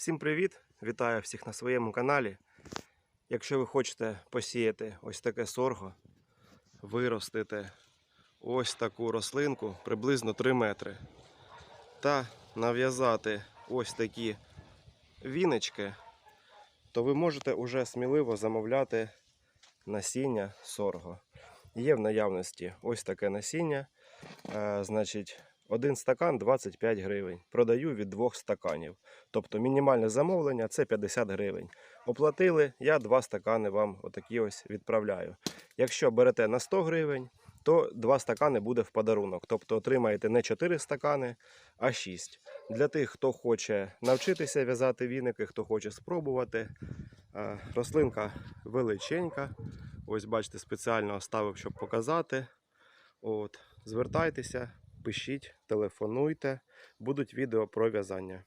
Всім привіт! Вітаю всіх на своєму каналі. Якщо ви хочете посіяти ось таке сорго, виростити ось таку рослинку приблизно 3 метри та нав'язати ось такі віночки, то ви можете уже сміливо замовляти насіння сорго. Є в наявності ось таке насіння. Е, значить, один стакан 25 гривень. Продаю від двох стаканів. Тобто мінімальне замовлення це 50 гривень. Оплатили, я два стакани вам отакі ось відправляю. Якщо берете на 100 гривень, то два стакани буде в подарунок. Тобто отримаєте не 4 стакани, а 6. Для тих, хто хоче навчитися в'язати віники, хто хоче спробувати. Рослинка величенька. Ось бачите, спеціально оставив, щоб показати. От, звертайтеся, пишіть, телефонуйте, будуть відео про в'язання.